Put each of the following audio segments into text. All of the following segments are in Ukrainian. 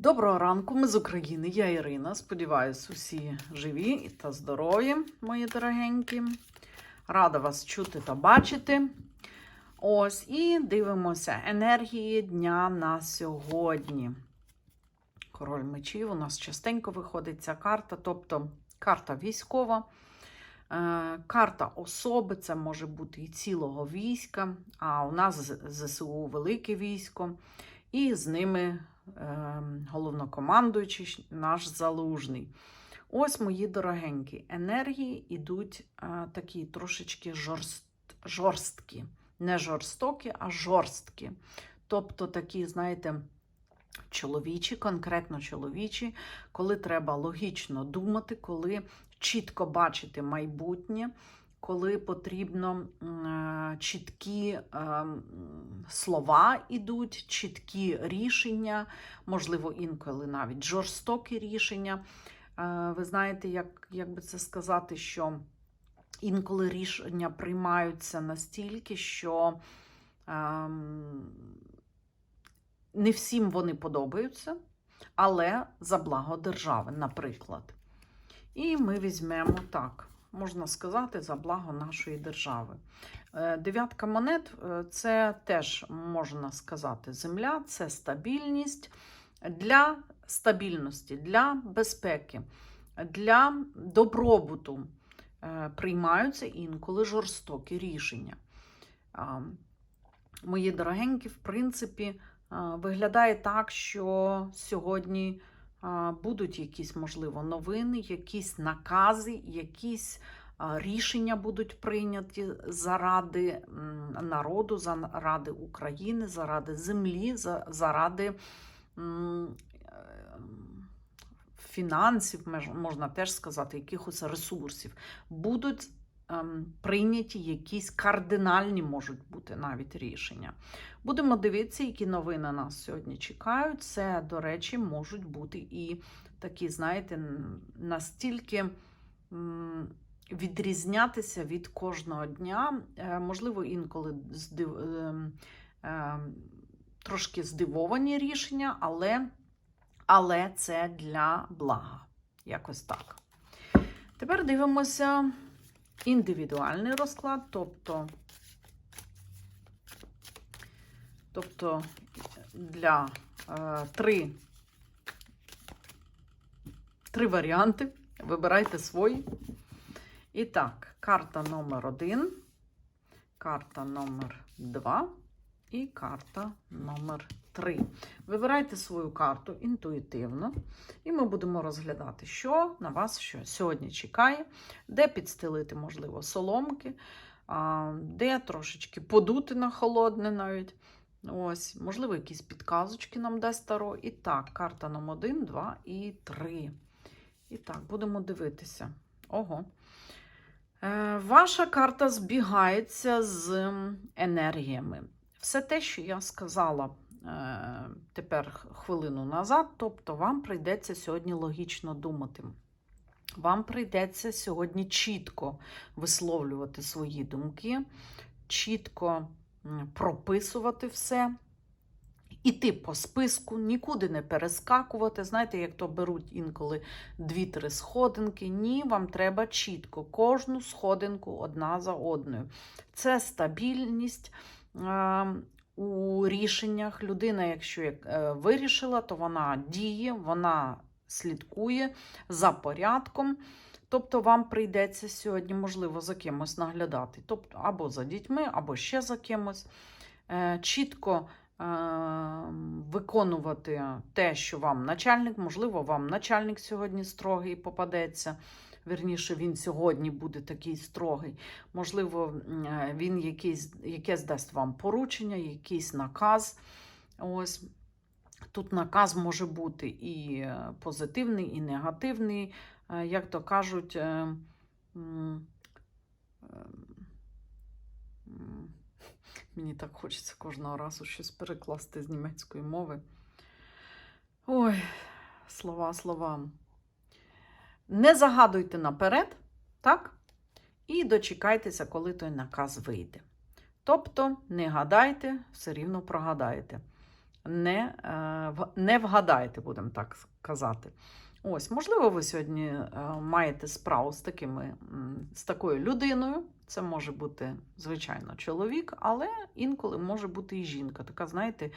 Доброго ранку, ми з України. Я Ірина. Сподіваюсь, усі живі та здорові, мої дорогенькі. Рада вас чути та бачити. Ось, і дивимося енергії дня на сьогодні. Король мечів у нас частенько виходить ця карта, тобто карта військова, е, карта особи, це може бути і цілого війська, а у нас ЗСУ велике військо, і з ними головнокомандуючий наш залужний. Ось, мої дорогенькі, енергії йдуть е, такі трошечки жорст, жорсткі. Не жорстокі, а жорсткі. Тобто такі, знаєте, чоловічі, конкретно чоловічі, коли треба логічно думати, коли чітко бачити майбутнє, коли потрібно е, чіткі е, слова ідуть, чіткі рішення, можливо, інколи навіть жорстокі рішення. Е, Ви знаєте, як, як би це сказати, що інколи рішення приймаються настільки, що ем, не всім вони подобаються, але за благо держави, наприклад. І ми візьмемо так, можна сказати, за благо нашої держави. Е, Дев'ятка монет е, це теж можна сказати земля, це стабільність для стабільності, для безпеки, для добробуту е, приймаються інколи жорстокі рішення. Мої дорогенькі, в принципі, виглядає так, що сьогодні будуть якісь, можливо, новини, якісь накази, якісь рішення будуть прийняті заради народу, заради України, заради землі, за- заради е, фінансів, можна теж сказати, якихось ресурсів. Будуть прийняті якісь кардинальні можуть бути навіть рішення. Будемо дивитися, які новини нас сьогодні чекають. Це, до речі, можуть бути і такі, знаєте, настільки. Відрізнятися від кожного дня, Е, можливо, інколи здив... ем, ем, трошки здивовані рішення, але, але це для блага. Якось так. Тепер дивимося індивідуальний розклад, тобто, тобто для е, три, три варіанти. Вибирайте свої. І так, карта номер один, карта номер два і карта номер 3. Вибирайте свою карту інтуїтивно, і ми будемо розглядати, що на вас що сьогодні чекає, де підстелити, можливо, соломки, де трошечки подути на холодне навіть. Ось, можливо, якісь підказочки нам дасть таро. І так, карта номер 1, 2 і 3. І так, будемо дивитися. Ого. Е, Ваша карта збігається з енергіями. Все те, що я сказала тепер хвилину назад, тобто вам прийдеться сьогодні логічно думати. Вам прийдеться сьогодні чітко висловлювати свої думки, чітко прописувати все. Іти по списку, нікуди не перескакувати. Знаєте, як то беруть інколи дві-три сходинки. Ні, вам треба чітко кожну сходинку одна за одною. Це стабільність е, у рішеннях. Людина, якщо як, е, вирішила, то вона діє, вона слідкує за порядком. Тобто вам прийдеться сьогодні, можливо, за кимось наглядати. Тобто або за дітьми, або ще за кимось. Е, Чітко е, виконувати те, що вам начальник, можливо, вам начальник сьогодні строгий попадеться. Вірніше, він сьогодні буде такий строгий. Можливо, е, він якийсь, якесь дасть вам поручення, якийсь наказ. Ось. Тут наказ може бути і е, позитивний, і негативний. Е, Як то кажуть, мені так хочеться кожного разу щось перекласти з німецької мови. Ой, слова словам. Не загадуйте наперед, так? І дочекайтеся, коли той наказ вийде. Тобто, не гадайте, все рівно прогадаєте. не, е, не вгадаєте, будемо так сказати. Ось, можливо, ви сьогодні е, маєте справу з, такими, з такою людиною. Це може бути, звичайно, чоловік, але інколи може бути і жінка. Така, знаєте,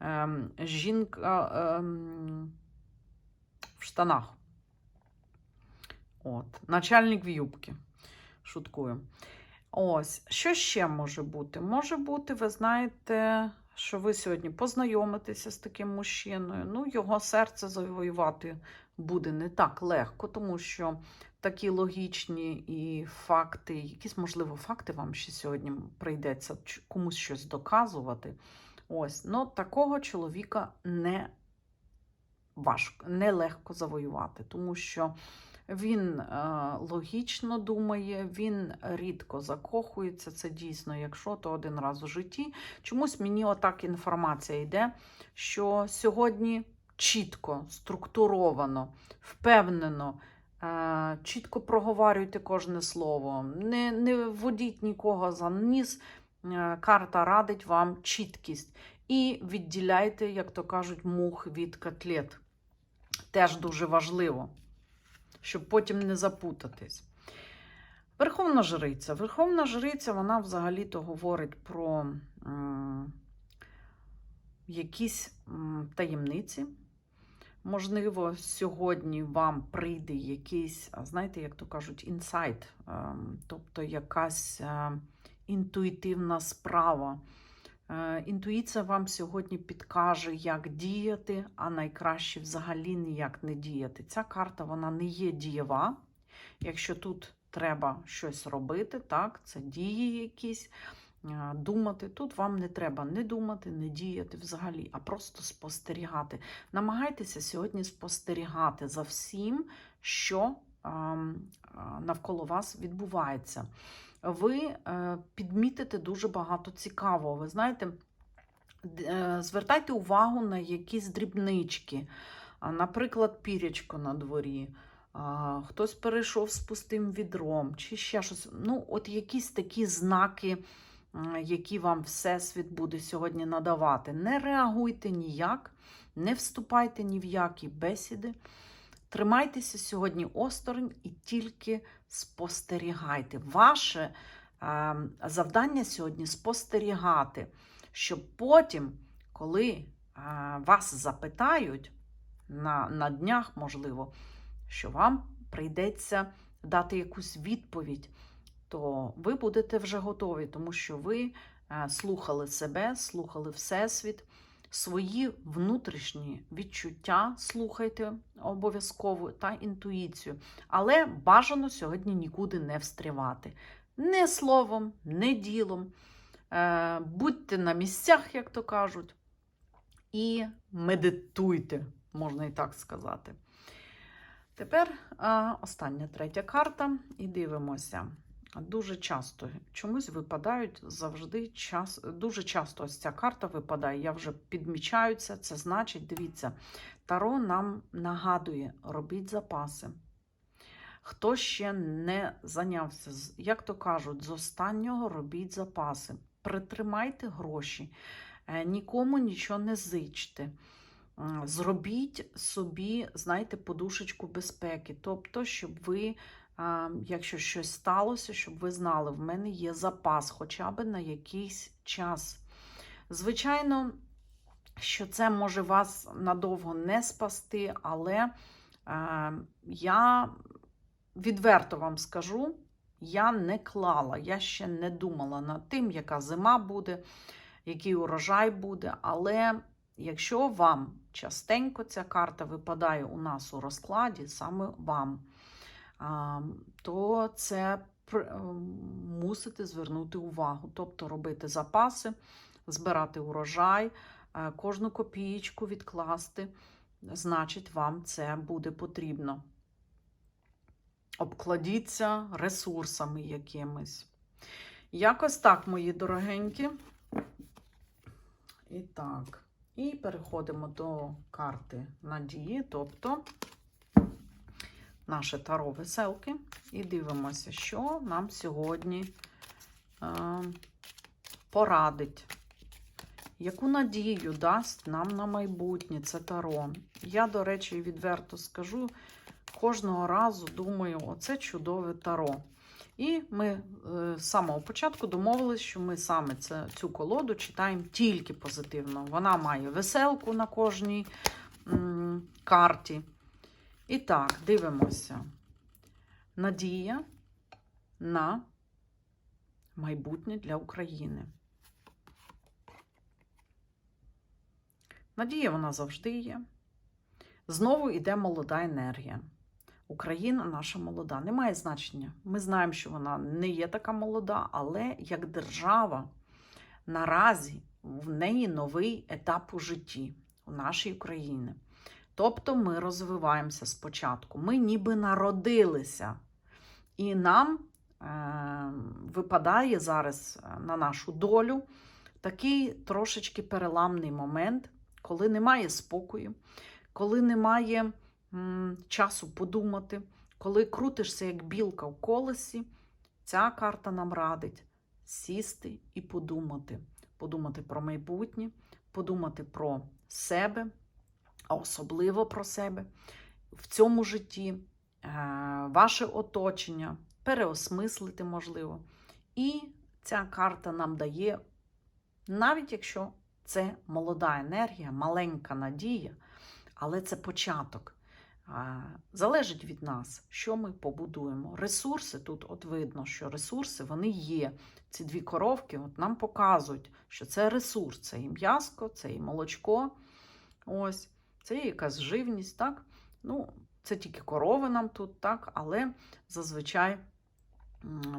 ем, жінка ем, в штанах. От, начальник в юбці. Шуткую. Ось, що ще може бути? Може бути, ви знаєте, що ви сьогодні познайомитеся з таким мужчиною. Ну, його серце завоювати буде не так легко, тому що такі логічні і факти, якісь, можливо, факти вам ще сьогодні прийдеться комусь щось доказувати. Ось, ну такого чоловіка не важко, не легко завоювати, тому що він е, логічно думає, він рідко закохується. Це дійсно, якщо то один раз у житті. Чомусь мені отак інформація йде, що сьогодні чітко, структуровано, впевнено. е, Чітко проговорюйте кожне слово, не, не вводіть нікого за ніс. Е, Карта радить вам чіткість. І відділяйте, як то кажуть, мух від котлет. Теж дуже важливо, щоб потім не запутатись. Верховна жриця. Верховна жриця, вона взагалі-то говорить про якісь таємниці. Можливо, сьогодні вам прийде якийсь, знаєте, як то кажуть, інсайт, ем, тобто якась е, інтуїтивна справа. Е, Інтуїція вам сьогодні підкаже, як діяти, а найкраще взагалі ніяк не діяти. Ця карта вона не є дієва. Якщо тут треба щось робити, так, це дії якісь, е, думати. Тут вам не треба не думати, не діяти взагалі, а просто спостерігати. Намагайтеся сьогодні спостерігати за всім, що ем, е, навколо вас відбувається ви е, підмітите дуже багато цікавого. Ви знаєте, е, звертайте увагу на якісь дрібнички, наприклад, пірячко на дворі. Хтось перейшов з пустим відром, чи ще щось. Ну, от якісь такі знаки, які вам Всесвіт буде сьогодні надавати. Не реагуйте ніяк, не вступайте ні в які бесіди. Тримайтеся сьогодні осторонь і тільки спостерігайте. Ваше е, завдання сьогодні спостерігати, щоб потім, коли е, вас запитають на, на днях, можливо, що вам прийдеться дати якусь відповідь, то ви будете вже готові, тому що ви е, слухали себе, слухали Всесвіт. Свої внутрішні відчуття слухайте обов'язково та інтуїцію. Але бажано сьогодні нікуди не встрівати. Не словом, не ділом. Е, будьте на місцях, як то кажуть, і медитуйте, можна і так сказати. Тепер е, остання третя карта, і дивимося. Дуже часто чомусь випадають завжди час. Дуже часто ось ця карта випадає. Я вже підмічаю це. Значить, дивіться, Таро нам нагадує, робіть запаси. Хто ще не зайнявся, як то кажуть, з останнього робіть запаси. Притримайте гроші, е, нікому нічого не зичте. Зробіть собі, знаєте, подушечку безпеки. Тобто, щоб ви, якщо щось сталося, щоб ви знали, в мене є запас хоча б на якийсь час. Звичайно, що це може вас надовго не спасти, але е, я відверто вам скажу, я не клала, я ще не думала над тим, яка зима буде, який урожай буде. Але якщо вам частенько ця карта випадає у нас у розкладі, саме вам, то це мусите звернути увагу, тобто робити запаси, збирати урожай, е, кожну копієчку відкласти, значить, вам це буде потрібно. Обкладіться ресурсами якимись. Якось так, мої дорогенькі. І так, і переходимо до карти надії, тобто наше таро веселки. І дивимося, що нам сьогодні е, порадить. Яку надію дасть нам на майбутнє це таро? Я, до речі, відверто скажу, кожного разу думаю, оце чудове таро. І ми е, з самого початку домовились, що ми саме це, цю колоду читаємо тільки позитивно. Вона має веселку на кожній м, карті. І так, дивимося. Надія на майбутнє для України. Надія вона завжди є. Знову йде молода енергія. Україна наша молода. Немає значення. Ми знаємо, що вона не є така молода, але як держава наразі в неї новий етап у житті у нашій Україні. Тобто ми розвиваємося спочатку. Ми ніби народилися. І нам е, випадає зараз е, на нашу долю такий трошечки переламний момент, коли немає спокою, коли немає м, часу подумати, коли крутишся як білка в колесі, ця карта нам радить сісти і подумати. Подумати про майбутнє, подумати про себе, а особливо про себе в цьому житті, е, ваше оточення, переосмислити можливо. І ця карта нам дає, навіть якщо це молода енергія, маленька надія, але це початок. Залежить від нас, що ми побудуємо. Ресурси тут, от видно, що ресурси вони є. Ці дві коровки от нам показують, що це ресурс, це і м'яско, це і молочко. Ось, це є якась живність, так? Ну, це тільки корови нам тут, так, але зазвичай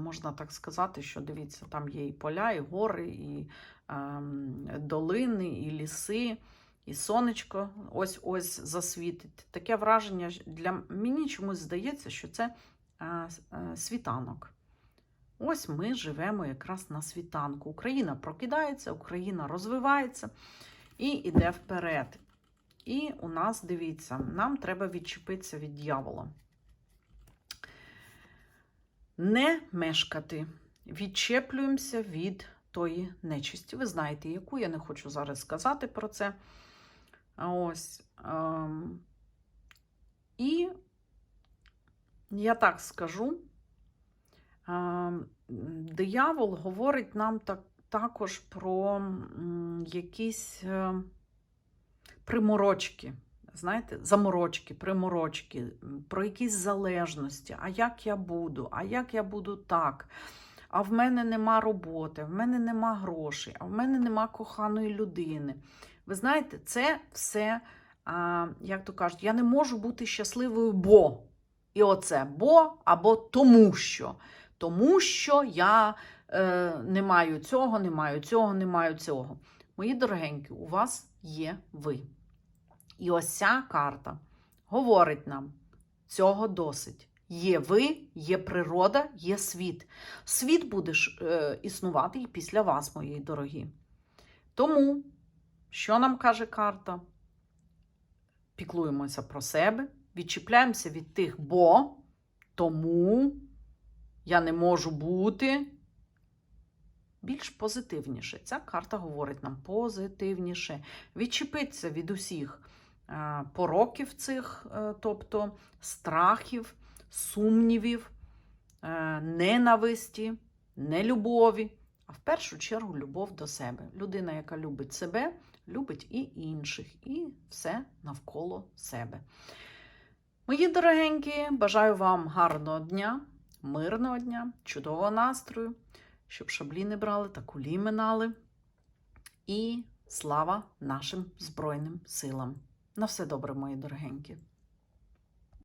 можна так сказати, що дивіться, там є і поля, і гори, і ем, долини, і ліси, і сонечко ось ось засвітить. Таке враження для мені чомусь здається, що це е, е, світанок. Ось ми живемо якраз на світанку. Україна прокидається, Україна розвивається і йде вперед. І у нас, дивіться, нам треба відчепитися від дьявола. Не мешкати. Відчеплюємося від тої нечисті. Ви знаєте, яку я не хочу зараз сказати про це. Ось. ем, І я так скажу. ем, Диявол говорить нам так, також про якісь е, приморочки. Знаєте, заморочки, приморочки, про якісь залежності. А як я буду? А як я буду так? А в мене нема роботи, в мене нема грошей, а в мене нема коханої людини. Ви знаєте, це все, а, як то кажуть, я не можу бути щасливою, бо. І оце бо або тому що. Тому що я е, не маю цього, не маю цього, не маю цього. Мої дорогенькі, у вас є ви. І ось ця карта говорить нам: цього досить. Є ви, є природа, є світ. Світ буде е, існувати і після вас, мої дорогі. Тому, що нам каже карта? Піклуємося про себе, відчіпляємося від тих, бо тому я не можу бути. Більш позитивніше. Ця карта говорить нам позитивніше. Відчепитися від усіх пороків цих, е, тобто страхів, сумнівів, е, ненависті, нелюбові, а в першу чергу любов до себе. Людина, яка любить себе, любить і інших, і все навколо себе. Мої дорогенькі, бажаю вам гарного дня, мирного дня, чудового настрою, щоб шаблі не брали та кулі минали. І слава нашим Збройним силам. На все добре, мої дорогенькі.